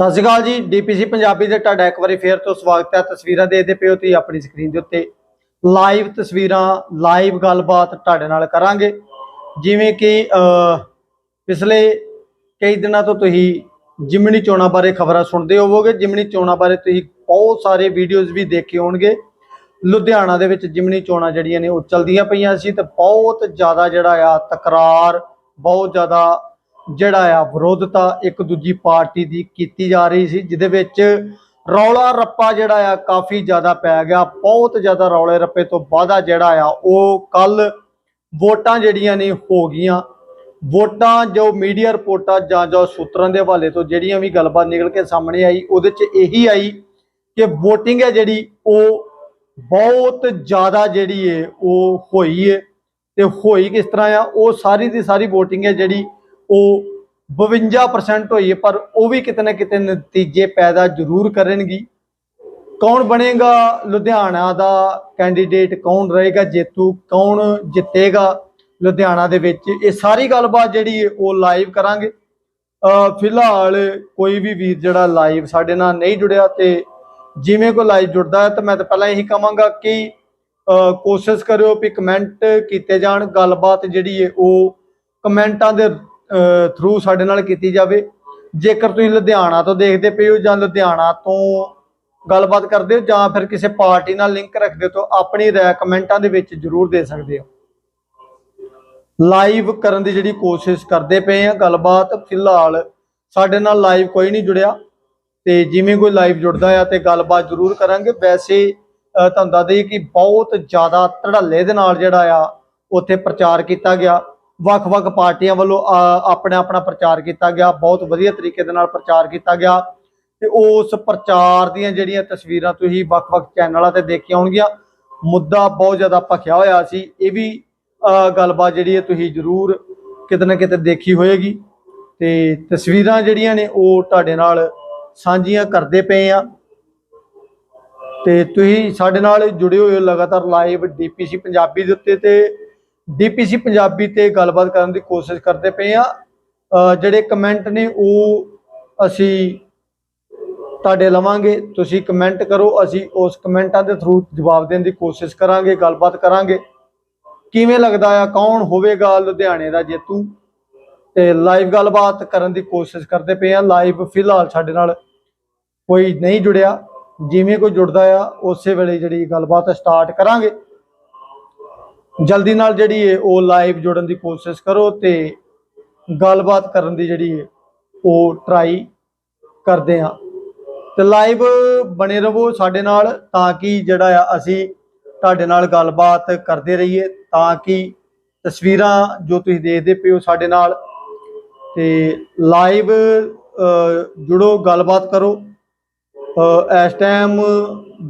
ਸਤਿ ਸ਼੍ਰੀ ਅਕਾਲ ਜੀ, ਡੀਪੀਸੀ ਪੰਜਾਬੀ ਦੇ ਤੁਹਾਡਾ ਇੱਕ ਵਾਰੀ ਫੇਰ ਤੋਂ ਸਵਾਗਤ ਹੈ ਤਸਵੀਰਾਂ ਦੇਖਦੇ ਪਿਓ ਤੁਸੀਂ ਆਪਣੀ ਸਕਰੀਨ ਦੇ ਉੱਤੇ। ਲਾਈਵ ਤਸਵੀਰਾਂ, ਲਾਈਵ ਗੱਲਬਾਤ ਤੁਹਾਡੇ ਨਾਲ ਕਰਾਂਗੇ। ਜਿਵੇਂ ਕਿ ਪਿਛਲੇ ਕਈ ਦਿਨਾਂ ਤੋਂ ਤੁਸੀਂ ਜਿਮਣੀ ਚੋਣਾਂ ਬਾਰੇ ਖਬਰਾਂ ਸੁਣਦੇ ਹੋਵੋਗੇ। ਜਿਮਣੀ ਚੋਣਾਂ ਬਾਰੇ ਤੁਸੀਂ ਬਹੁਤ ਸਾਰੇ ਵੀਡੀਓਜ਼ ਵੀ ਦੇਖੇ ਹੋਣਗੇ। ਲੁਧਿਆਣਾ ਦੇ ਵਿੱਚ ਜਿਮਣੀ ਚੋਣਾਂ ਜਿਹੜੀਆਂ ਨੇ ਉਹ ਚਲਦੀਆਂ ਪਈਆਂ ਸੀ ਤੇ ਬਹੁਤ ਜ਼ਿਆਦਾ ਜਿਹੜਾ ਆ ਤਕਰਾਰ, ਬਹੁਤ ਜ਼ਿਆਦਾ ਜਿਹੜਾ ਆ ਵਿਰੋਧਤਾ ਇੱਕ ਦੂਜੀ ਪਾਰਟੀ ਦੀ ਕੀਤੀ ਜਾ ਰਹੀ ਸੀ, ਜਿਹਦੇ ਵਿੱਚ ਰੌਲਾ ਰੱਪਾ ਜਿਹੜਾ ਆ ਕਾਫੀ ਜ਼ਿਆਦਾ ਪੈ ਗਿਆ, ਬਹੁਤ ਜ਼ਿਆਦਾ ਰੌਲੇ ਰੱਪੇ ਤੋਂ ਬਾਅਦਾ ਜਿਹੜਾ ਆ ਉਹ ਕੱਲ ਵੋਟਾਂ ਜਿਹੜੀਆਂ ਨੇ ਹੋ ਗਈਆਂ। ਵੋਟਾਂ ਜੋ ਮੀਡੀਆ ਰਿਪੋਰਟਾਂ ਜਾਂ ਜੋ ਸੂਤਰਾਂ ਦੇ ਹਵਾਲੇ ਤੋਂ ਜਿਹੜੀਆਂ ਵੀ ਗੱਲਬਾਤ ਨਿਕਲ ਕੇ ਸਾਹਮਣੇ ਆਈ, ਉਹਦੇ 'ਚ ਇਹੀ ਆਈ ਕਿ VOTING ਹੈ ਜਿਹੜੀ, ਉਹ ਬਹੁਤ ਜ਼ਿਆਦਾ ਜਿਹੜੀ ਹੈ ਉਹ ਹੋਈ ਹੈ ਤੇ ਹੋਈ ਕਿਸ ਤਰ੍ਹਾਂ ਆ, ਉਹ ਸਾਰੀ ਦੀ ਸਾਰੀ VOTING ਹੈ ਜਿਹੜੀ ਉਹ 52% ਹੋਈ ਪਰ ਉਹ ਵੀ ਕਿਤੇ ਨਾ ਕਿਤੇ ਨਤੀਜੇ ਪੈਦਾ ਜ਼ਰੂਰ ਕਰਨਗੀ। ਕੌਣ ਬਣੇਗਾ? ਲੁਧਿਆਣਾ ਦਾ ਕੈਂਡੀਡੇਟ ਕੌਣ ਰਹੇਗਾ? ਜੇਤੂ ਕੌਣ ਜਿੱਤੇਗਾ? ਲੁਧਿਆਣਾ ਦੇ ਵਿੱਚ ਇਹ ਸਾਰੀ ਗੱਲਬਾਤ ਜਿਹੜੀ ਹੈ, ਉਹ ਲਾਈਵ ਕਰਾਂਗੇ। ਫਿਲਹਾਲ ਕੋਈ ਵੀ ਵੀਰ ਜਿਹੜਾ ਲਾਈਵ ਸਾਡੇ ਨਾਲ ਨਹੀਂ ਜੁੜਿਆ ਤੇ ਜਿਵੇਂ ਕੋਈ ਲਾਈਵ ਜੁੜਦਾ ਹੈ, ਤਾਂ ਮੈਂ ਤਾਂ ਪਹਿਲਾਂ ਇਹੀ ਕਹਾਂਗਾ ਕਿ ਕੋਸ਼ਿਸ਼ ਕਰਿਓ ਵੀ ਕਮੈਂਟ ਕੀਤੇ ਜਾਣ। ਗੱਲਬਾਤ ਜਿਹੜੀ ਹੈ, ਉਹ ਕਮੈਂਟਾਂ ਦੇ ਥਰੂ ਸਾਡੇ ਨਾਲ ਕੀਤੀ ਜਾਵੇ। ਜੇਕਰ ਤੁਸੀਂ ਲੁਧਿਆਣਾ ਤੋਂ ਦੇਖਦੇ ਪਏ ਹੋ ਜਾਂ ਲੁਧਿਆਣਾ ਤੋਂ ਗੱਲਬਾਤ ਕਰਦੇ ਹੋ ਜਾਂ ਫਿਰ ਕਿਸੇ ਪਾਰਟੀ ਨਾਲ ਲਿੰਕ ਰੱਖਦੇ ਹੋ ਤਾਂ ਆਪਣੀ ਰਾਏ ਕਮੈਂਟਾਂ ਦੇ ਵਿੱਚ ਜਰੂਰ ਦੇ ਸਕਦੇ ਹੋ। ਲਾਈਵ ਕਰਨ ਦੀ ਜਿਹੜੀ ਕੋਸ਼ਿਸ਼ ਕਰਦੇ ਪਏ ਆ ਗੱਲਬਾਤ ਫਿਲਹਾਲ ਸਾਡੇ ਨਾਲ ਲਾਈਵ ਕੋਈ ਨਹੀਂ ਜੁੜਿਆ ਤੇ ਜਿਵੇਂ ਕੋਈ ਲਾਈਵ ਜੁੜਦਾ ਆ ਤੇ ਗੱਲਬਾਤ ਜ਼ਰੂਰ ਕਰਾਂਗੇ। ਵੈਸੇ ਤੁਹਾਨੂੰ ਦੱਸ ਦਈਏ ਕਿ ਬਹੁਤ ਜ਼ਿਆਦਾ ਧੜੱਲੇ ਦੇ ਨਾਲ ਜਿਹੜਾ ਆ, ਉੱਥੇ ਪ੍ਰਚਾਰ ਕੀਤਾ ਗਿਆ। ਵੱਖ-ਵੱਖ ਪਾਰਟੀਆਂ ਵੱਲੋਂ ਆਪਣਾ ਆਪਣਾ ਪ੍ਰਚਾਰ ਕੀਤਾ ਗਿਆ, ਬਹੁਤ ਵਧੀਆ ਤਰੀਕੇ ਦੇ ਨਾਲ ਪ੍ਰਚਾਰ ਕੀਤਾ ਗਿਆ ਤੇ ਉਸ ਪ੍ਰਚਾਰ ਦੀਆਂ ਜਿਹੜੀਆਂ ਤਸਵੀਰਾਂ ਤੁਸੀਂ ਵੱਖ-ਵੱਖ ਚੈਨਲਾਂ ਤੇ ਦੇਖੀਆਂ ਹੋਣਗੀਆਂ, ਮੁੱਦਾ ਬਹੁਤ ਜ਼ਿਆਦਾ ਭਖਿਆ ਹੋਇਆ ਸੀ, ਇਹ ਵੀ ਗੱਲਬਾਤ ਜਿਹੜੀ ਹੈ ਤੁਸੀਂ ਜ਼ਰੂਰ ਕਿਤੇ ਨਾ ਕਿਤੇ ਦੇਖੀ ਹੋਏਗੀ ਤੇ ਤਸਵੀਰਾਂ ਜਿਹੜੀਆਂ ਨੇ ਉਹ ਤੁਹਾਡੇ ਨਾਲ ਸਾਂਝੀਆਂ ਕਰਦੇ ਪਏ ਆ ਤੇ ਤੁਸੀਂ ਸਾਡੇ ਨਾਲ ਜੁੜੇ ਹੋਏ ਹੋ ਲਗਾਤਾਰ ਲਾਈਵ ਡੀਪੀਸੀ ਪੰਜਾਬੀ ਦੇ ਉੱਤੇ ਤੇ ਡੀਪੀਸੀ ਪੰਜਾਬੀ ਤੇ ਗੱਲਬਾਤ ਕਰਨ ਦੀ ਕੋਸ਼ਿਸ਼ ਕਰਦੇ ਪਏ ਆ ਜਿਹੜੇ ਕਮੈਂਟ ਨੇ, ਉਹ ਅਸੀਂ ਤੁਹਾਡੇ ਲਵਾਂਗੇ। ਤੁਸੀਂ ਕਮੈਂਟ ਕਰੋ, ਅਸੀਂ ਉਸ ਕਮੈਂਟਾਂ ਦੇ ਥਰੂ ਜਵਾਬ ਦੇਣ ਦੀ ਕੋਸ਼ਿਸ਼ ਕਰਾਂਗੇ, ਗੱਲਬਾਤ ਕਰਾਂਗੇ। ਕਿਵੇਂ ਲੱਗਦਾ ਆ, ਕੌਣ ਹੋਵੇਗਾ ਲੁਧਿਆਣੇ ਦਾ ਜੇਤੂ? ਤੇ ਲਾਈਵ ਗੱਲਬਾਤ ਕਰਨ ਦੀ ਕੋਸ਼ਿਸ਼ ਕਰਦੇ ਪਏ ਆ ਲਾਈਵ ਫਿਲਹਾਲ ਸਾਡੇ ਨਾਲ ਕੋਈ ਨਹੀਂ ਜੁੜਿਆ। ਜਿਵੇਂ ਕੋਈ ਜੁੜਦਾ ਆ, ਉਸੇ ਵੇਲੇ ਜਿਹੜੀ ਗੱਲਬਾਤ ਸਟਾਰਟ ਕਰਾਂਗੇ। ਜਲਦੀ ਨਾਲ ਜਿਹੜੀ ਹੈ ਉਹ ਲਾਈਵ ਜੁੜਨ ਦੀ ਕੋਸ਼ਿਸ਼ ਕਰੋ ਤੇ ਗੱਲਬਾਤ ਕਰਨ ਦੀ ਜਿਹੜੀ ਹੈ ਉਹ ਟਰਾਈ ਕਰਦੇ ਆ ਤੇ ਲਾਈਵ ਬਣੇ ਰਹੋ ਸਾਡੇ ਨਾਲ ਤਾਂ ਕਿ ਜਿਹੜਾ ਆ, ਅਸੀਂ ਤੁਹਾਡੇ ਨਾਲ ਗੱਲਬਾਤ ਕਰਦੇ ਰਹੀਏ, ਤਾਂ ਕਿ ਤਸਵੀਰਾਂ ਜੋ ਤੁਸੀਂ ਦੇਖਦੇ ਪਿਓ ਸਾਡੇ ਨਾਲ ਤੇ ਲਾਈਵ ਜੁੜੋ, ਗੱਲਬਾਤ ਕਰੋ। ਇਸ ਟਾਈਮ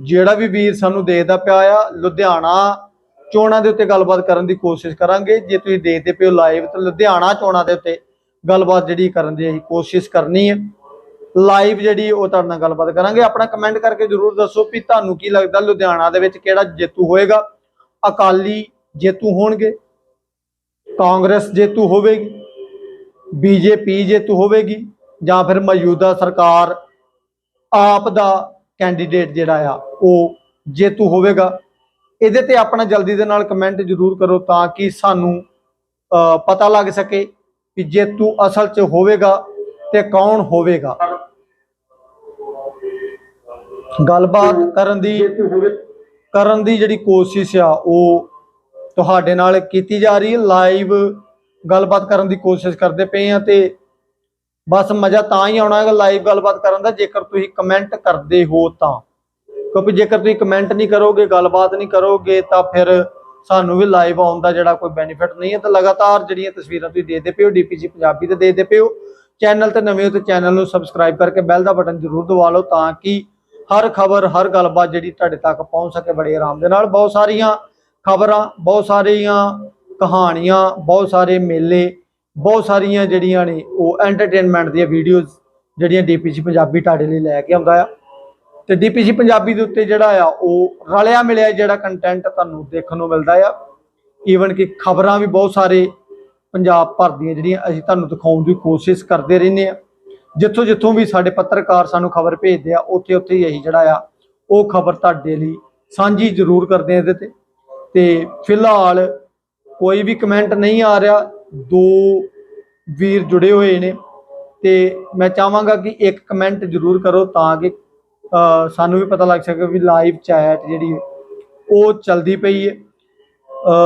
ਜਿਹੜਾ ਵੀ ਵੀਰ ਸਾਨੂੰ ਦੇਖਦਾ ਪਿਆ ਆ, ਲੁਧਿਆਣਾ ਚੋਣਾਂ ਦੇ ਉੱਤੇ ਗੱਲਬਾਤ ਕਰਨ ਦੀ ਕੋਸ਼ਿਸ਼ ਕਰਾਂਗੇ। ਜੇ ਤੁਸੀਂ ਦੇਖਦੇ ਪਿਓ ਲਾਈਵ ਤਾਂ ਲੁਧਿਆਣਾ ਚੋਣਾਂ ਦੇ ਉੱਤੇ ਗੱਲਬਾਤ ਜਿਹੜੀ ਕਰਨ ਦੀ ਅਸੀਂ ਕੋਸ਼ਿਸ਼ ਕਰਨੀ ਹੈ। ਲਾਈਵ ਜਿਹੜੀ ਉਹ ਤੁਹਾਡੇ ਨਾਲ ਗੱਲਬਾਤ ਕਰਾਂਗੇ। ਆਪਣਾ ਕਮੈਂਟ ਕਰਕੇ ਜਰੂਰ ਦੱਸੋ ਵੀ ਤੁਹਾਨੂੰ ਕੀ ਲੱਗਦਾ ਲੁਧਿਆਣਾ ਦੇ ਵਿੱਚ ਕਿਹੜਾ ਜੇਤੂ ਹੋਏਗਾ। ਅਕਾਲੀ ਜੇਤੂ ਹੋਣਗੇ, ਕਾਂਗਰਸ ਜੇਤੂ ਹੋਵੇਗੀ, ਬੀਜੇਪੀ ਜੇਤੂ ਹੋਵੇਗੀ ਜਾਂ ਫਿਰ ਮੌਜੂਦਾ ਸਰਕਾਰ ਆਪ ਦਾ ਕੈਂਡੀਡੇਟ ਜਿਹੜਾ ਆ, ਉਹ ਜੇਤੂ ਹੋਵੇਗਾ। ਇਹਦੇ ਤੇ ਆਪਣਾ ਜਲਦੀ ਦੇ ਨਾਲ ਕਮੈਂਟ ਜਰੂਰ ਕਰੋ ਤਾਂ ਕਿ ਸਾਨੂੰ ਪਤਾ ਲੱਗ ਸਕੇ ਕਿ ਜੇਤੂ ਅਸਲ 'ਚ ਹੋਵੇਗਾ ਤੇ ਕੌਣ ਹੋਵੇਗਾ। ਗੱਲਬਾਤ ਕਰਨ ਦੀ ਕਰਨ ਦੀ ਜਿਹੜੀ ਕੋਸ਼ਿਸ਼ ਆ, ਉਹ ਤੁਹਾਡੇ ਨਾਲ ਕੀਤੀ ਜਾ ਰਹੀ ਹੈ। ਲਾਈਵ ਗੱਲਬਾਤ ਕਰਨ ਦੀ ਕੋਸ਼ਿਸ਼ ਕਰਦੇ ਪਏ ਆ ਤੇ ਬਸ ਮਜ਼ਾ ਤਾਂ ਹੀ ਆਉਣਾ ਹੈਗਾ ਲਾਈਵ ਗੱਲਬਾਤ ਕਰਨ ਦਾ। ਜੇਕਰ ਤੁਸੀਂ ਕਮੈਂਟ ਕਰਦੇ ਹੋ ਤਾਂ। ਕਿਉਂਕਿ ਜੇਕਰ ਤੁਸੀਂ ਕਮੈਂਟ ਨਹੀਂ ਕਰੋਗੇ, ਗੱਲਬਾਤ ਨਹੀਂ ਕਰੋਗੇ, ਤਾਂ ਫਿਰ ਸਾਨੂੰ ਵੀ ਲਾਈਵ ਆਉਣ ਦਾ ਜਿਹੜਾ ਕੋਈ ਬੈਨੀਫਿਟ ਨਹੀਂ ਹੈ। ਤਾਂ ਲਗਾਤਾਰ ਜਿਹੜੀਆਂ ਤਸਵੀਰਾਂ ਤੁਸੀਂ ਦੇਖਦੇ ਪਿਓ ਡੀਪੀਸੀ ਪੰਜਾਬੀ ਤੇ ਦੇਖਦੇ ਪਿਓ ਚੈਨਲ ਤੇ ਨਵੇਂ ਹੋ ਤੇ ਚੈਨਲ ਨੂੰ ਸਬਸਕ੍ਰਾਈਬ ਕਰਕੇ ਬੈਲ ਦਾ ਬਟਨ ਜ਼ਰੂਰ ਦਬਾ ਲਓ ਤਾਂ ਕਿ ਹਰ ਖਬਰ, ਹਰ ਗੱਲਬਾਤ ਜਿਹੜੀ ਤੁਹਾਡੇ ਤੱਕ ਪਹੁੰਚ ਸਕੇ ਬੜੇ ਆਰਾਮ ਦੇ ਨਾਲ। ਬਹੁਤ ਸਾਰੀਆਂ ਖਬਰਾਂ, ਬਹੁਤ ਸਾਰੀਆਂ ਕਹਾਣੀਆਂ, ਬਹੁਤ ਸਾਰੇ ਮੇਲੇ, ਬਹੁਤ ਸਾਰੀਆਂ ਜਿਹੜੀਆਂ ਨੇ ਉਹ ਐਂਟਰਟੇਨਮੈਂਟ ਦੀਆਂ ਵੀਡੀਓਜ਼ ਜਿਹੜੀਆਂ ਡੀਪੀਸੀ ਪੰਜਾਬੀ ਤੁਹਾਡੇ ਲਈ ਲੈ ਕੇ ਆਉਂਦਾ ਆ। ਤੇ ਡੀਪੀਸੀ ਪੰਜਾਬੀ ਦੇ ਉੱਤੇ ਜਿਹੜਾ ਆ, ਉਹ ਰਲਿਆ ਮਿਲਿਆ ਜਿਹੜਾ ਕੰਟੈਂਟ ਤੁਹਾਨੂੰ ਦੇਖਣ ਨੂੰ ਮਿਲਦਾ ਆ। ਈਵਨ ਕਿ ਖਬਰਾਂ ਵੀ ਬਹੁਤ ਸਾਰੇ ਪੰਜਾਬ ਭਰ ਦੀਆਂ ਜਿਹੜੀਆਂ ਅਸੀਂ ਤੁਹਾਨੂੰ ਦਿਖਾਉਣ ਦੀ ਕੋਸ਼ਿਸ਼ ਕਰਦੇ ਰਹਿੰਦੇ ਆ। ਜਿੱਥੋਂ ਜਿੱਥੋਂ ਵੀ ਸਾਡੇ ਪੱਤਰਕਾਰ ਸਾਨੂੰ ਖਬਰ ਭੇਜਦੇ ਆ, ਉੱਥੇ ਉੱਥੇ ਹੀ ਅਸੀਂ ਜਿਹੜਾ ਆ, ਉਹ ਖਬਰ ਤੁਹਾਡੇ ਲਈ ਸਾਂਝੀ ਜ਼ਰੂਰ ਕਰਦੇ ਆ ਇਹਦੇ ਤੇ। ਤੇ ਫਿਲਹਾਲ ਕੋਈ ਵੀ ਕਮੈਂਟ ਨਹੀਂ ਆ ਰਿਹਾ, ਦੋ ਵੀਰ ਜੁੜੇ ਹੋਏ ਨੇ। ਤੇ ਮੈਂ ਚਾਹਾਂਗਾ ਕਿ ਇੱਕ ਕਮੈਂਟ ਜ਼ਰੂਰ ਕਰੋ ਤਾਂ ਕਿ ਸਾਨੂੰ ਵੀ ਪਤਾ ਲੱਗ ਸਕੇ ਵੀ ਲਾਈਵ ਚੈਟ ਜਿਹੜੀ ਉਹ ਚਲਦੀ ਪਈ ਹੈ।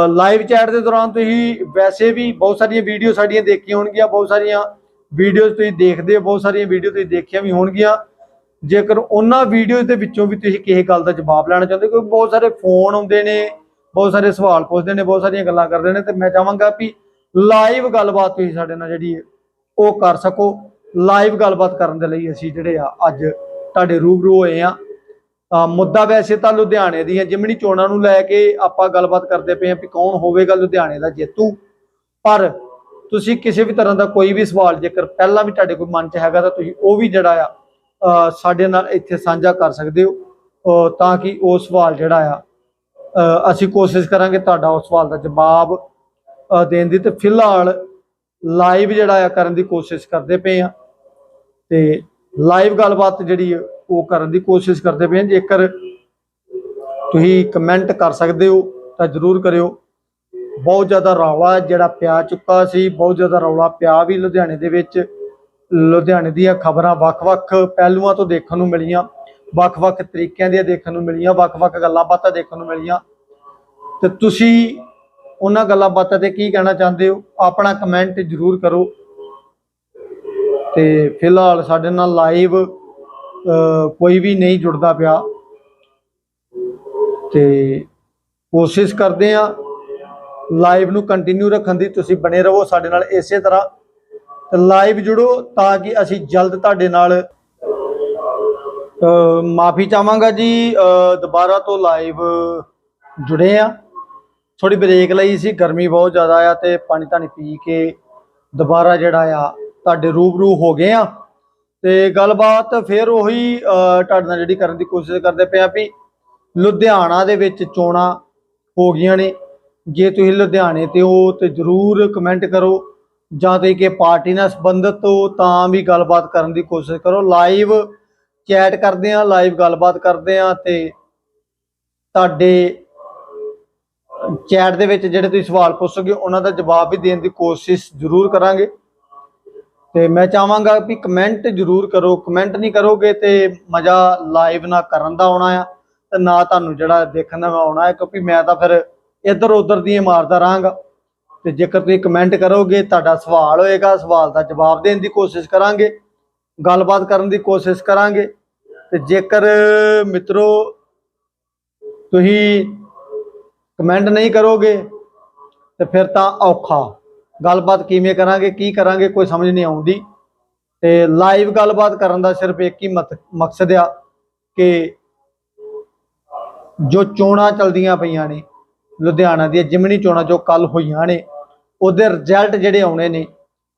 ਲਾਈਵ ਚੈਟ ਦੇ ਦੌਰਾਨ ਤੁਸੀਂ ਵੈਸੇ ਵੀ ਬਹੁਤ ਸਾਰੀਆਂ ਵੀਡੀਓ ਸਾਡੀਆਂ ਦੇਖੀਆਂ ਹੋਣਗੀਆਂ ਬਹੁਤ ਸਾਰੀਆਂ ਵੀਡੀਓਜ਼ ਤੁਸੀਂ ਦੇਖਦੇ ਹੋ ਬਹੁਤ ਸਾਰੀਆਂ ਵੀਡੀਓ ਤੁਸੀਂ ਦੇਖੀਆਂ ਵੀ ਹੋਣਗੀਆਂ। ਜੇਕਰ ਉਹਨਾਂ ਵੀਡੀਓਜ਼ ਦੇ ਵਿੱਚੋਂ ਵੀ ਤੁਸੀਂ ਕਿਸੇ ਗੱਲ ਦਾ ਜਵਾਬ ਲੈਣਾ ਚਾਹੁੰਦੇ ਹੋ, ਕਿਉਂਕਿ ਬਹੁਤ ਸਾਰੇ ਫੋਨ ਆਉਂਦੇ ਨੇ ਬਹੁਤ ਸਾਰੇ ਸਵਾਲ ਪੁੱਛਦੇ ਨੇ ਬਹੁਤ ਸਾਰੀਆਂ ਗੱਲਾਂ ਕਰਦੇ ਨੇ ਤੇ ਮੈਂ ਚਾਹਾਂਗਾ ਵੀ ਲਾਈਵ ਗੱਲਬਾਤ ਤੁਸੀਂ ਸਾਡੇ ਨਾਲ ਜਿਹੜੀ ਹੈ ਉਹ ਕਰ ਸਕੋ। ਲਾਈਵ ਗੱਲਬਾਤ ਕਰਨ ਦੇ ਲਈ ਅਸੀਂ ਜਿਹੜੇ ਆ ਅੱਜ ਤੁਹਾਡੇ ਰੂਬਰੂ ਹੋਏ ਆ। ਮੁੱਦਾ ਵੈਸੇ ਤਾਂ ਲੁਧਿਆਣੇ ਦੀਆਂ ਜਿਮਣੀ ਚੋਣਾਂ ਨੂੰ ਲੈ ਕੇ ਆਪਾਂ ਗੱਲਬਾਤ ਕਰਦੇ ਪਏ ਆ ਵੀ ਕੌਣ ਹੋਵੇਗਾ ਲੁਧਿਆਣੇ ਦਾ ਜੇਤੂ। ਪਰ ਤੁਸੀਂ ਕਿਸੇ ਵੀ ਤਰ੍ਹਾਂ ਦਾ ਕੋਈ ਵੀ ਸਵਾਲ ਜੇਕਰ ਪਹਿਲਾਂ ਵੀ ਤੁਹਾਡੇ ਕੋਈ ਮਨ 'ਚ ਹੈਗਾ ਤਾਂ ਤੁਸੀਂ ਉਹ ਵੀ ਜਿਹੜਾ ਆ ਸਾਡੇ ਨਾਲ ਇੱਥੇ ਸਾਂਝਾ ਕਰ ਸਕਦੇ ਹੋ। ਤਾਂ ਕਿ ਉਹ ਸਵਾਲ ਜਿਹੜਾ ਆ ਅਸੀਂ ਕੋਸ਼ਿਸ਼ ਕਰਾਂਗੇ ਤੁਹਾਡਾ ਉਸ ਸਵਾਲ ਦਾ ਜਵਾਬ ਦੇਣ ਦੀ। ਤੇ ਫਿਲਹਾਲ ਲਾਈਵ ਜਿਹੜਾ ਆ ਕਰਨ ਦੀ ਕੋਸ਼ਿਸ਼ ਕਰਦੇ ਪਏ ਆ। ਤੇ ਲਾਈਵ ਗੱਲਬਾਤ ਜਿਹੜੀ ਹੈ ਉਹ ਕਰਨ ਦੀ ਕੋਸ਼ਿਸ਼ ਕਰਦੇ ਪਏ ਹਾਂ। ਜੇਕਰ ਤੁਸੀਂ ਕਮੈਂਟ ਕਰ ਸਕਦੇ ਹੋ ਤਾਂ ਜਰੂਰ ਕਰਿਓ। ਬਹੁਤ ਜ਼ਿਆਦਾ ਰੌਲਾ ਜਿਹੜਾ ਪਿਆ ਚੁੱਕਾ ਸੀ, ਬਹੁਤ ਜ਼ਿਆਦਾ ਰੌਲਾ ਪਿਆ ਵੀ ਲੁਧਿਆਣੇ ਦੇ ਵਿੱਚ। ਲੁਧਿਆਣੇ ਦੀਆਂ ਖਬਰਾਂ ਵੱਖ-ਵੱਖ ਪਹਿਲੂਆਂ ਤੋਂ ਦੇਖਣ ਨੂੰ ਮਿਲੀਆਂ, ਵੱਖ-ਵੱਖ ਤਰੀਕਿਆਂ ਦੀਆਂ ਦੇਖਣ ਨੂੰ ਮਿਲੀਆਂ, ਵੱਖ-ਵੱਖ ਗੱਲਾਂ ਬਾਤਾਂ ਦੇਖਣ ਨੂੰ ਮਿਲੀਆਂ। ਤੇ ਤੁਸੀਂ ਉਹਨਾਂ ਗੱਲਾਂ ਬਾਤਾਂ ਤੇ ਕੀ ਕਹਿਣਾ ਚਾਹੁੰਦੇ ਹੋ? ਆਪਣਾ ਕਮੈਂਟ ਜਰੂਰ ਕਰੋ। ਤੇ ਫਿਲਹਾਲ ਸਾਡੇ ਨਾਲ ਲਾਈਵ ਕੋਈ ਵੀ ਨਹੀਂ ਜੁੜਦਾ ਪਿਆ। ਤੇ ਕੋਸ਼ਿਸ਼ ਕਰਦੇ ਆ ਲਾਈਵ ਨੂੰ ਕੰਟੀਨਿਊ ਰੱਖਣ ਦੀ, ਤੁਸੀਂ ਬਣੇ ਰਹੋ ਸਾਡੇ ਨਾਲ ਇਸੇ ਤਰ੍ਹਾਂ। ਤੇ ਲਾਈਵ ਜੁੜੋ ਤਾਂ ਕਿ ਅਸੀਂ ਜਲਦ ਤੁਹਾਡੇ ਨਾਲ ਮਾਫੀ ਚਾਹਾਂਗਾ ਜੀ। ਦੁਬਾਰਾ ਤੋਂ ਲਾਈਵ ਜੁੜੇ ਆ ਥੋੜੀ ਬ੍ਰੇਕ ਲਈ ਸੀ, ਗਰਮੀ ਬਹੁਤ ਜ਼ਿਆਦਾ ਆ ਤੇ ਪਾਣੀ ਧਾਣੀ ਪੀ ਕੇ ਦੁਬਾਰਾ ਜਿਹੜਾ ਆ ਤੁਹਾਡੇ ਰੂਬਰੂ ਹੋ ਗਏ ਆ। ਤੇ ਗੱਲਬਾਤ ਫਿਰ ਉਹੀ ਤੁਹਾਡੇ ਨਾਲ ਜਿਹੜੀ ਕਰਨ ਦੀ ਕੋਸ਼ਿਸ਼ ਕਰਦੇ ਪਿਆ ਵੀ ਲੁਧਿਆਣਾ ਦੇ ਵਿੱਚ ਚੋਣਾਂ ਹੋ ਗਈਆਂ ਨੇ। ਜੇ ਤੁਸੀਂ ਲੁਧਿਆਣੇ ਤੇ ਹੋ ਤੇ ਜਰੂਰ ਕਮੈਂਟ ਕਰੋ। ਜਾਂ ਤੇ ਕਿ ਪਾਰਟੀ ਨਾਲ ਸੰਬੰਧਿਤ ਹੋ ਤਾਂ ਵੀ ਗੱਲਬਾਤ ਕਰਨ ਦੀ ਕੋਸ਼ਿਸ਼ ਕਰੋ। ਲਾਈਵ ਚੈਟ ਕਰਦੇ ਆ ਲਾਈਵ ਗੱਲਬਾਤ ਕਰਦੇ ਆ ਤੇ ਤੁਹਾਡੇ ਚੈਟ ਦੇ ਵਿੱਚ ਜਿਹੜੇ ਤੁਸੀਂ ਸਵਾਲ ਪੁੱਛੋਗੇ, ਉਹਨਾਂ ਦਾ ਜਵਾਬ ਵੀ ਦੇਣ ਦੀ ਕੋਸ਼ਿਸ਼ ਜ਼ਰੂਰ ਕਰਾਂਗੇ। ਤੇ ਮੈਂ ਚਾਹਾਂਗਾ ਵੀ ਕਮੈਂਟ ਜ਼ਰੂਰ ਕਰੋ ਕਮੈਂਟ ਨਹੀਂ ਕਰੋਗੇ ਤੇ ਮਜ਼ਾ ਲਾਈਵ ਨਾ ਕਰਨ ਦਾ ਆਉਣਾ ਆ ਤੇ ਨਾ ਤੁਹਾਨੂੰ ਜਿਹੜਾ ਦੇਖਣ ਦਾ ਆਉਣਾ ਹੈ, ਕਿਉਂਕਿ ਮੈਂ ਤਾਂ ਫਿਰ ਇੱਧਰ ਉੱਧਰ ਦੀਆਂ ਮਾਰਦਾ ਰਹਾਂਗਾ। ਤੇ ਜੇਕਰ ਤੁਸੀਂ ਕਮੈਂਟ ਕਰੋਗੇ, ਤੁਹਾਡਾ ਸਵਾਲ ਹੋਏਗਾ, ਸਵਾਲ ਦਾ ਜਵਾਬ ਦੇਣ ਦੀ ਕੋਸ਼ਿਸ਼ ਕਰਾਂਗੇ, ਗੱਲਬਾਤ ਕਰਨ ਦੀ ਕੋਸ਼ਿਸ਼ ਕਰਾਂਗੇ। ਤੇ ਜੇਕਰ ਮਿੱਤਰੋ, ਤੁਸੀਂ ਕਮੈਂਟ ਨਹੀਂ ਕਰੋਗੇ, ਤੇ ਫਿਰ ਤਾਂ ਔਖਾ। ਗੱਲਬਾਤ ਕਿਵੇਂ ਕਰਾਂਗੇ, ਕੀ ਕਰਾਂਗੇ, ਕੋਈ ਸਮਝ ਨਹੀਂ ਆਉਂਦੀ। ਤੇ ਲਾਈਵ ਗੱਲਬਾਤ ਕਰਨ ਦਾ ਸਿਰਫ ਇੱਕ ਹੀ ਮਤ- ਮਕਸਦ ਆ ਕਿ ਜੋ ਚੋਣਾਂ ਚਲਦੀਆਂ ਪਈਆਂ ਨੇ, ਲੁਧਿਆਣਾ ਦੀਆਂ ਜਿਮਣੀ ਚੋਣਾਂ ਜੋ ਕੱਲ ਹੋਈਆਂ ਨੇ, ਉਹਦੇ ਰਿਜ਼ਲਟ ਜਿਹੜੇ ਆਉਣੇ ਨੇ,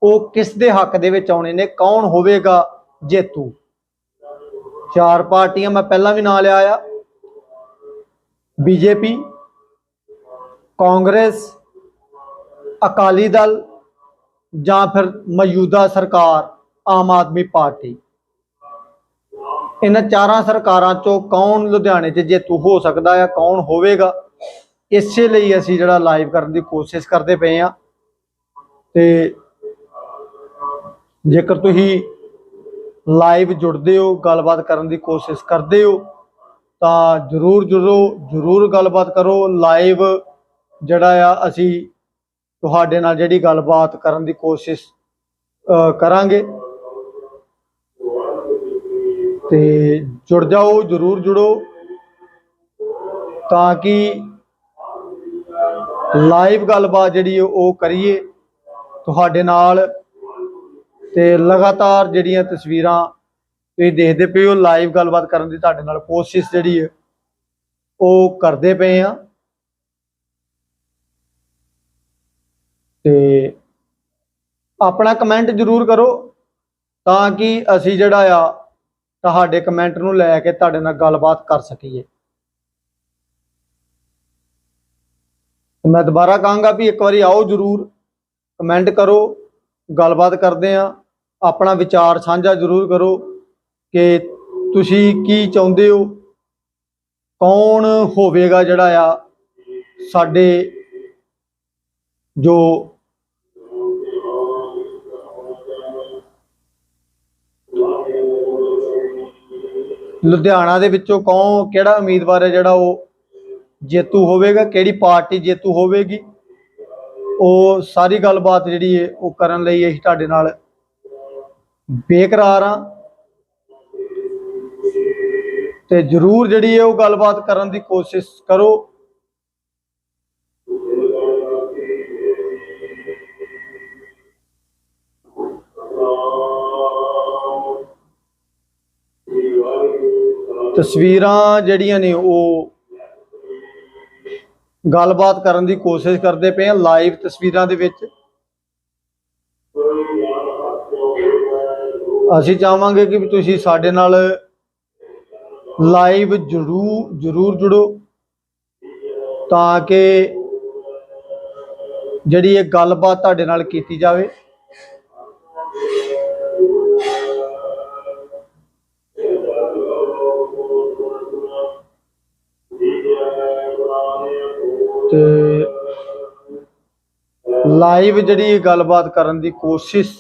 ਉਹ ਕਿਸ ਦੇ ਹੱਕ ਦੇ ਵਿੱਚ ਆਉਣੇ ਨੇ, ਕੌਣ ਹੋਵੇਗਾ ਜੇਤੂ? ਚਾਰ ਪਾਰਟੀਆਂ ਮੈਂ ਪਹਿਲਾਂ ਵੀ ਨਾਂ ਲਿਆ ਆ ਬੀਜੇਪੀ, ਕਾਂਗਰਸ ਅਕਾਲੀ ਦਲ ਜਾਂ ਫਿਰ ਮੌਜੂਦਾ ਸਰਕਾਰ, ਆਮ ਆਦਮੀ ਪਾਰਟੀ। ਇਹਨਾਂ ਚਾਰਾਂ ਸਰਕਾਰਾਂ ਚੋਂ ਕੌਣ ਲੁਧਿਆਣੇ 'ਚ ਜੇਤੂ ਹੋ ਸਕਦਾ ਹੈ ਕੌਣ ਹੋਵੇਗਾ, ਇਸੇ ਲਈ ਅਸੀਂ ਜਿਹੜਾ ਲਾਈਵ ਕਰਨ ਦੀ ਕੋਸ਼ਿਸ਼ ਕਰਦੇ ਪਏ ਆ ਤੇ ਜੇਕਰ ਤੁਸੀਂ ਲਾਈਵ ਜੁੜਦੇ ਹੋ, ਗੱਲਬਾਤ ਕਰਨ ਦੀ ਕੋਸ਼ਿਸ਼ ਕਰਦੇ ਹੋ, ਤਾਂ ਜਰੂਰ ਜੁੜੋ, ਜਰੂਰ ਗੱਲਬਾਤ ਕਰੋ। ਲਾਈਵ ਜਿਹੜਾ ਆ, ਅਸੀਂ ਤੁਹਾਡੇ ਨਾਲ ਜਿਹੜੀ ਗੱਲਬਾਤ ਕਰਨ ਦੀ ਕੋਸ਼ਿਸ਼ ਕਰਾਂਗੇ। ਤੇ ਜੁੜ ਜਾਓ, ਜਰੂਰ ਜੁੜੋ, ਤਾਂ ਕਿ ਲਾਈਵ ਗੱਲਬਾਤ ਜਿਹੜੀ ਉਹ ਕਰੀਏ ਤੁਹਾਡੇ ਨਾਲ। ਤੇ ਲਗਾਤਾਰ ਜਿਹੜੀਆਂ ਤਸਵੀਰਾਂ ਤੁਸੀਂ ਦੇਖਦੇ ਪਏ ਹੋ, ਲਾਈਵ ਗੱਲਬਾਤ ਕਰਨ ਦੀ ਤੁਹਾਡੇ ਨਾਲ ਕੋਸ਼ਿਸ਼ ਜਿਹੜੀ ਹੈ, ਉਹ ਕਰਦੇ ਪਏ ਆ ਤੇ ਆਪਣਾ ਕਮੈਂਟ ਜ਼ਰੂਰ ਕਰੋ ਤਾਂ ਕਿ ਅਸੀਂ ਜਿਹੜਾ ਆ ਤੁਹਾਡੇ ਕਮੈਂਟ ਨੂੰ ਲੈ ਕੇ ਤੁਹਾਡੇ ਨਾਲ ਗੱਲਬਾਤ ਕਰ ਸਕੀਏ। ਮੈਂ ਦੁਬਾਰਾ ਕਹਾਂਗਾ ਵੀ ਇੱਕ ਵਾਰੀ ਆਓ ਜ਼ਰੂਰ ਕਮੈਂਟ ਕਰੋ, ਗੱਲਬਾਤ ਕਰਦੇ ਆ ਆਪਣਾ ਵਿਚਾਰ ਸਾਂਝਾ ਜ਼ਰੂਰ ਕਰੋ ਕਿ ਤੁਸੀਂ ਕੀ ਚਾਹੁੰਦੇ ਹੋ, ਕੌਣ ਹੋਵੇਗਾ ਜਿਹੜਾ ਆ ਸਾਡੇ ਜੋ ਲੁਧਿਆਣਾ ਦੇ ਵਿੱਚੋਂ ਕੌਣ, ਕਿਹੜਾ ਉਮੀਦਵਾਰ ਹੈ ਜਿਹੜਾ ਉਹ ਜੇਤੂ ਹੋਵੇਗਾ, ਕਿਹੜੀ ਪਾਰਟੀ ਜੇਤੂ ਹੋਵੇਗੀ? ਉਹ ਸਾਰੀ ਗੱਲਬਾਤ ਜਿਹੜੀ ਹੈ ਉਹ ਕਰਨ ਲਈ ਅਸੀਂ ਤੁਹਾਡੇ ਨਾਲ ਬੇਕਰਾਰ ਆ ਤੇ ਜਰੂਰ ਜਿਹੜੀ ਹੈ ਉਹ ਗੱਲਬਾਤ ਕਰਨ ਦੀ ਕੋਸ਼ਿਸ਼ ਕਰੋ। ਤਸਵੀਰਾਂ ਜਿਹੜੀਆਂ ਨੇ ਉਹ ਗੱਲਬਾਤ ਕਰਨ ਦੀ ਕੋਸ਼ਿਸ਼ ਕਰਦੇ ਪਏ ਆ ਲਾਈਵ ਤਸਵੀਰਾਂ ਦੇ ਵਿੱਚ। ਅਸੀਂ ਚਾਹਾਂਗੇ ਕਿ ਵੀ ਤੁਸੀਂ ਸਾਡੇ ਨਾਲ ਲਾਈਵ ਜਰੂਰ ਜਰੂਰ ਜੁੜੋ ਤਾਂ ਕਿ ਜਿਹੜੀ ਇਹ ਗੱਲਬਾਤ ਤੁਹਾਡੇ ਨਾਲ ਕੀਤੀ ਜਾਵੇ। ਤੇ ਲਾਈਵ ਜਿਹੜੀ ਗੱਲਬਾਤ ਕਰਨ ਦੀ ਕੋਸ਼ਿਸ਼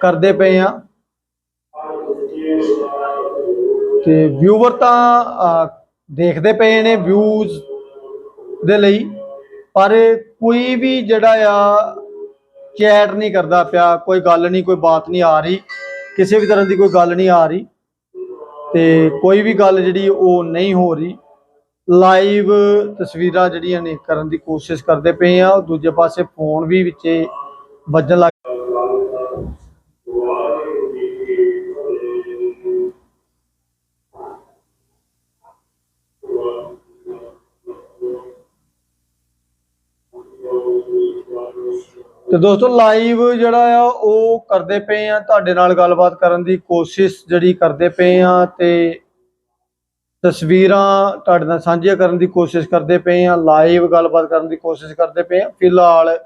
ਕਰਦੇ ਪਏ ਆ ਤੇ ਵਿਊਵਰ ਤਾਂ ਦੇਖਦੇ ਪਏ ਨੇ ਵਿਊਜ਼ ਦੇ ਲਈ, ਪਰ ਕੋਈ ਵੀ ਜਿਹੜਾ ਆ ਚੈਟ ਨਹੀਂ ਕਰਦਾ ਪਿਆ, ਕੋਈ ਗੱਲ ਨਹੀਂ, ਕੋਈ ਬਾਤ ਨਹੀਂ ਆ ਰਹੀ, ਕਿਸੇ ਵੀ ਤਰ੍ਹਾਂ ਦੀ ਕੋਈ ਗੱਲ ਨਹੀਂ ਆ ਰਹੀ, ਤੇ ਕੋਈ ਵੀ ਗੱਲ ਜਿਹੜੀ ਉਹ ਨਹੀਂ ਹੋ ਰਹੀ। ਲਾਈਵ ਤਸਵੀਰਾਂ ਜਿਹੜੀਆਂ ਨੇ ਕਰਨ ਦੀ ਕੋਸ਼ਿਸ਼ ਕਰਦੇ ਪਏ ਆ। ਦੂਜੇ ਪਾਸੇ ਫੋਨ ਵੀ ਵਿੱਚੇ ਵੱਜਣ ਲੱਗ ਤੇ ਦੋਸਤੋ, ਲਾਈਵ ਜਿਹੜਾ ਆ, ਉਹ ਕਰਦੇ ਪਏ ਆ। ਤੁਹਾਡੇ ਨਾਲ ਗੱਲਬਾਤ ਕਰਨ ਦੀ ਕੋਸ਼ਿਸ਼ ਜਿਹੜੀ ਕਰਦੇ ਪਏ ਆ ਤੇ ਤਸਵੀਰਾਂ ਤੁਹਾਡੇ ਨਾਲ ਸਾਂਝੀਆਂ ਕਰਨ ਦੀ ਕੋਸ਼ਿਸ਼ ਕਰਦੇ ਪਏ ਆ ਲਾਈਵ ਗੱਲਬਾਤ ਕਰਨ ਦੀ ਕੋਸ਼ਿਸ਼ ਕਰਦੇ ਪਏ ਆ ਫਿਲਹਾਲ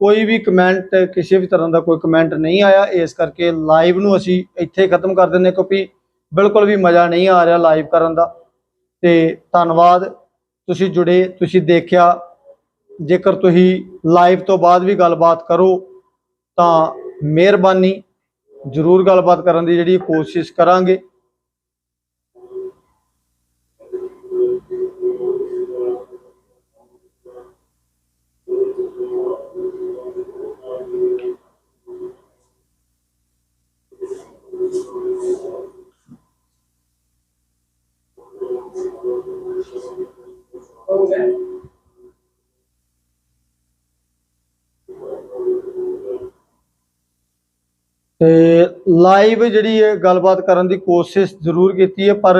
ਕੋਈ ਵੀ ਕਮੈਂਟ ਕਿਸੇ ਵੀ ਤਰ੍ਹਾਂ ਦਾ ਕੋਈ ਕਮੈਂਟ ਨਹੀਂ ਆਇਆ, ਇਸ ਕਰਕੇ ਲਾਈਵ ਨੂੰ ਅਸੀਂ ਇੱਥੇ ਖਤਮ ਕਰ ਦਿੰਦੇ ਕਿਉਂਕਿ ਬਿਲਕੁਲ ਵੀ ਮਜ਼ਾ ਨਹੀਂ ਆ ਰਿਹਾ ਲਾਈਵ ਕਰਨ ਦਾ। ਤੇ ਧੰਨਵਾਦ, ਤੁਸੀਂ ਜੁੜੇ, ਤੁਸੀਂ ਦੇਖਿਆ। ਜੇਕਰ ਤੁਸੀਂ ਲਾਈਵ ਤੋਂ ਬਾਅਦ ਵੀ ਗੱਲਬਾਤ ਕਰੋ, ਤਾਂ ਮਿਹਰਬਾਨੀ। ਜਰੂਰ ਗੱਲਬਾਤ ਕਰਨ ਦੀ ਜਿਹੜੀ ਕੋਸ਼ਿਸ਼ ਕਰਾਂਗੇ। ਤੇ ਲਾਈਵ ਜਿਹੜੀ ਹੈ ਗੱਲਬਾਤ ਕਰਨ ਦੀ ਕੋਸ਼ਿਸ਼ ਜ਼ਰੂਰ ਕੀਤੀ ਹੈ, ਪਰ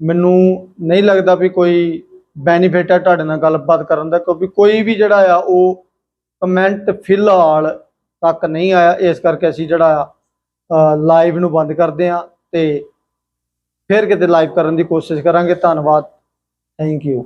ਮੈਨੂੰ ਨਹੀਂ ਲੱਗਦਾ ਵੀ ਕੋਈ ਬੈਨੀਫਿਟ ਹੈ ਤੁਹਾਡੇ ਨਾਲ ਗੱਲਬਾਤ ਕਰਨ ਦਾ, ਕਿਉਂਕਿ ਕੋਈ ਵੀ ਜਿਹੜਾ ਆ ਉਹ ਕਮੈਂਟ ਫਿਲਹਾਲ ਤੱਕ ਨਹੀਂ ਆਇਆ। ਇਸ ਕਰਕੇ ਅਸੀਂ ਜਿਹੜਾ ਆ ਲਾਈਵ ਨੂੰ ਬੰਦ ਕਰਦੇ ਆ ਤੇ ਫਿਰ ਕਿਤੇ ਲਾਈਵ ਕਰਨ ਦੀ ਕੋਸ਼ਿਸ਼ ਕਰਾਂਗੇ। ਧੰਨਵਾਦ। Thank you